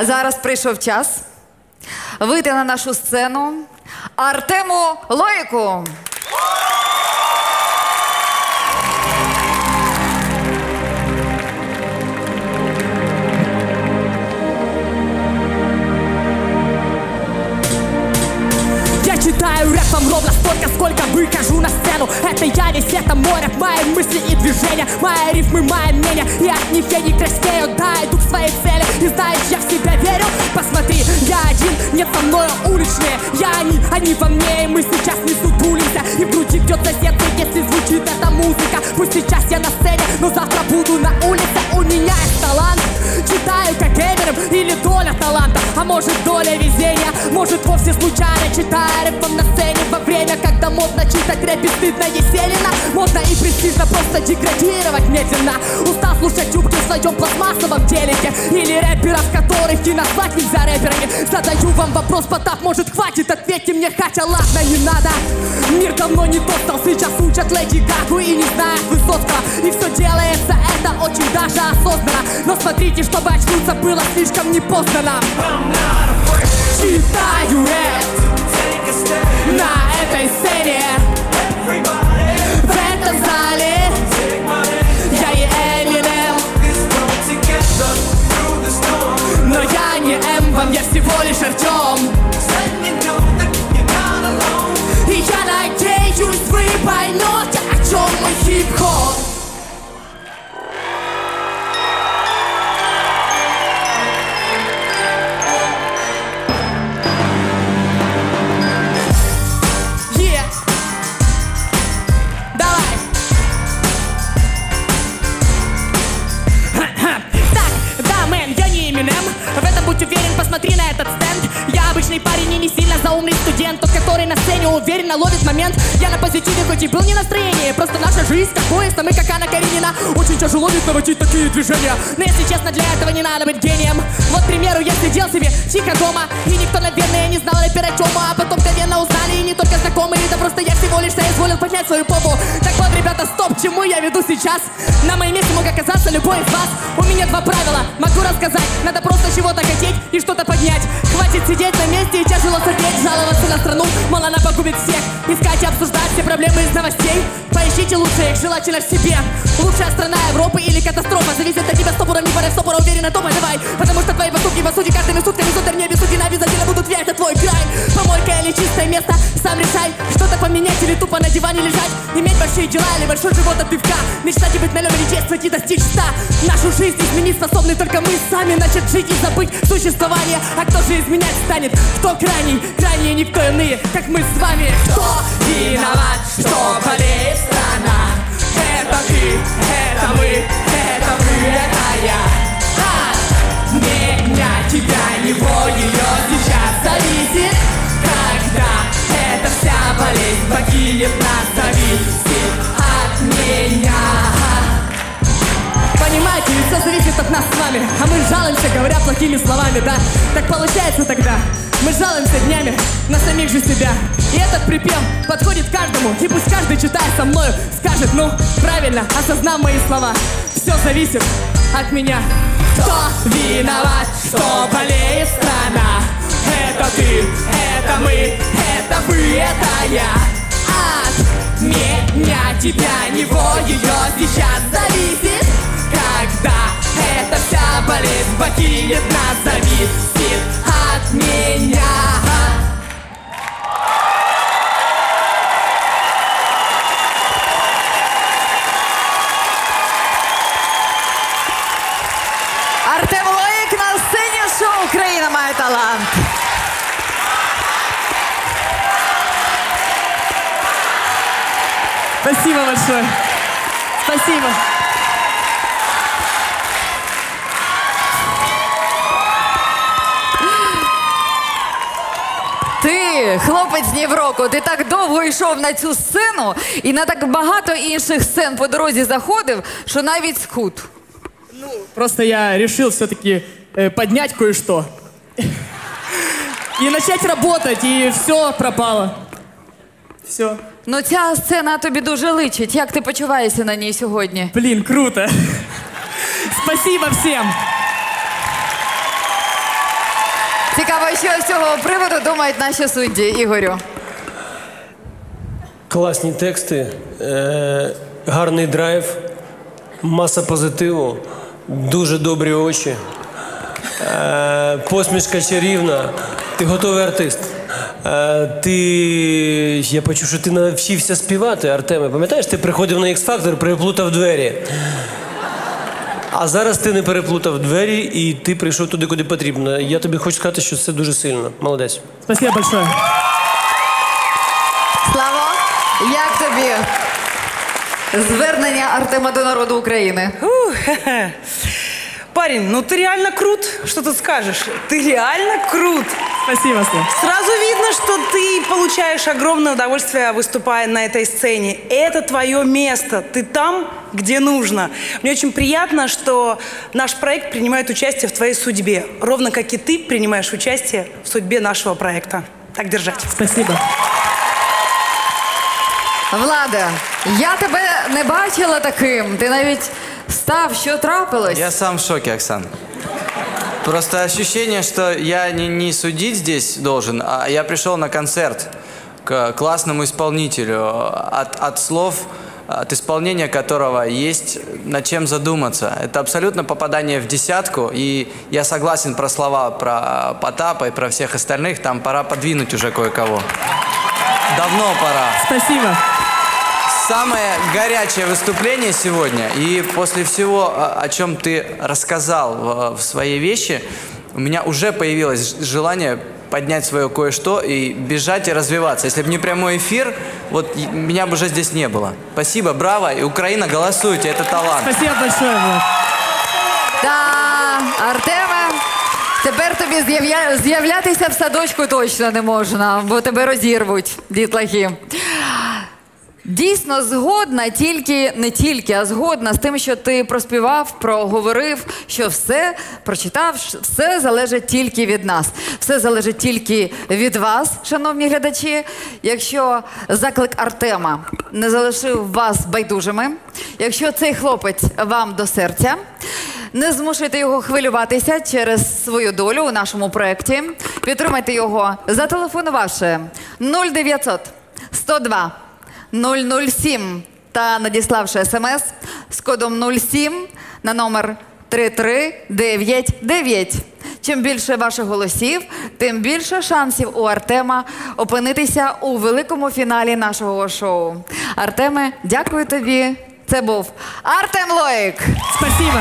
А зараз прийшов час вийти на нашу сцену Артему Лойку. Читаю рэпом ровно столько, сколько выкажу на сцену. Это я весь это море, мои мысли и движения. Мои рифмы, мои мнения, и от них я не краснею. Да, иду к своей цели, и знаешь, я в нет со мною уличные Я они, они во мне, и мы сейчас не сутулимся И в груди бьется сердце, если звучит эта музыка. Пусть сейчас я на сцене, но завтра буду на улице. У меня есть талант, читаю как Эминем Или доля таланта, а может доля везения Может вовсе случайно читаю рэпом на сцене. Во время, когда модно читать рэп бесстыдно Еселина Модно и престижно просто деградировать медленно. Устал слушать юбки в своем пластмассовом телеке. Или рэперов, которых и может хватит, ответьте мне Хотя ладно, не надо. Мир давно не тот стал, сейчас учат Леди Гагу и не знают Высоцкого И все делается это очень даже осознанно. Но смотрите, чтобы очнуться было слишком не поздно. Нам Читаю рэп на этой сцене. В этом зале Я и Эминем. Но я не М, вам я всего лишь Артем сцене уверенно ловит момент. Я на позитиве, хоть и был не настроение Просто наша жизнь, как поезд, а мы как Анна Каренина. Очень тяжело ведь наводить такие движения. Но если честно, для этого не надо быть гением. Вот, к примеру, я сидел себе тихо дома И никто, наверное, не знал рэпера Тёма А потом мгновенно узнали и не только знакомые Да просто я всего лишь соизволил поднять свою попу. Так вот, ребята, стоп, к чему я веду сейчас? На моем месте мог оказаться любой из вас. У меня два правила, могу рассказать Надо просто чего-то хотеть и что-то поднять. Хватит сидеть на месте и тяжело сопеть Жаловаться на страну, мол, она погубит всех. Искать и обсуждать все проблемы из новостей. Поищите лучше их, желательно в себе. Лучшая страна Европы или катастрофа. Зависит от тебя стопора, не паря стопора Уверенно думай, давай. Потому что твои поступки, по сути, каждыми сутками Сударь не обессуден, обязательно будут вверх, это твой край. Помойка или чистое место, сам решай Что-то поменять или тупо на диване лежать. Иметь большие дела или большой живот от пивка. Мечтать и быть на левеле действовать и достичь ста. Нашу жизнь изменить способны только мы сами. Начать жить и забыть существование. А кто же изменять станет? Кто крайний? Крайние никто иные, как мы с вами. Кто виноват, что болеет страна? Это ты, это мы, это вы, это я жалуемся, говоря плохими словами, да? Так получается тогда. Мы жалуемся днями на самих же себя. И этот припев подходит каждому И пусть каждый, читая со мною, скажет Ну, правильно, осознав мои слова Все зависит от меня Кто виноват, что болеет страна? Это ты, это мы, это вы, это я. От меня, тебя, него, ее сейчас зависит болезнь покинет нас, зависит от меня. Артем Лоїк на сцені шоу Україна має талант. Спасибо большое. Спасибо. Ти, хлопець Днівроку, ти так довго йшов на цю сцену і на так багато інших сцен по дорозі заходив, що навіть схуд. Просто я решил все-таки э, поднять кое-что. И начать работать, и все пропало. Все. Ну ця сцена тобі дуже личить. Як ти почуваєшся на ній сьогодні? Блин, круто. Спасибо всем. Цікаво, що з цього приводу думають наші судді, Ігорю. Класні тексти, е, гарний драйв, маса позитиву, дуже добрі очі, е, посмішка чарівна. Ти готовий артист. Е, ти. Я почув, що ти навчився співати, Артеме. Пам'ятаєш, ти приходив на X-Factor, переплутав двері. А зараз ти не переплутав двері і ти прийшов туди, куди потрібно. Я тобі хочу сказати, що це дуже сильно. Молодець. Спасибо большое. Слава, як тобі звернення Артема до народу України? Ух, хе-хе. Парень, ну ты реально крут. Что тут скажешь? Ты реально крут. Спасибо, Слав. Сразу видно, что ты получаешь огромное удовольствие, выступая на этой сцене. Это твое место. Ты там, где нужно. Мне очень приятно, что наш проект принимает участие в твоей судьбе. Ровно как и ты принимаешь участие в судьбе нашего проекта. Так держать. Спасибо. Владе, я тебе не бачила таким. Ти навіть став, що трапилось? Я сам в шоке, Оксан. Просто ощущение, что я не, не судить здесь должен, а я пришел на концерт к классному исполнителю, от, от слов, от исполнения которого есть над чем задуматься. Это абсолютно попадание в десятку, и я согласен про слова про Потапа и про всех остальных, там пора подвинуть уже кое-кого. Давно пора. Спасибо Самое горячее выступление сегодня. И после всего, о, о чем ты рассказал в, в своей вещи, у меня уже появилось ж- желание поднять свое кое-что и бежать и развиваться. Если бы не прямой эфир, вот и- меня бы уже здесь не было. Спасибо, браво. И Украина, голосуйте, это талант. Спасибо большое, Влад. Та, Артеме, тепер тобі з'явля- з'являтися в садочку точно не можна, бо тебе розірвуть, дітлахи. Дійсно згодна, тільки не тільки, а згодна з тим, що ти проспівав, проговорив, що все прочитав, все залежить тільки від нас. Все залежить тільки від вас, шановні глядачі. Якщо заклик Артема не залишив вас байдужими, якщо цей хлопець вам до серця, не змушуйте його хвилюватися через свою долю у нашому проєкті. Підтримайте його, зателефонувавши 0900 102 007 та надіславши смс з кодом 07 на номер 3399. Чим більше ваших голосів, тим більше шансів у Артема опинитися у великому фіналі нашого шоу. Артеме, дякую тобі. Це був Артем Лоїк. Спасибо.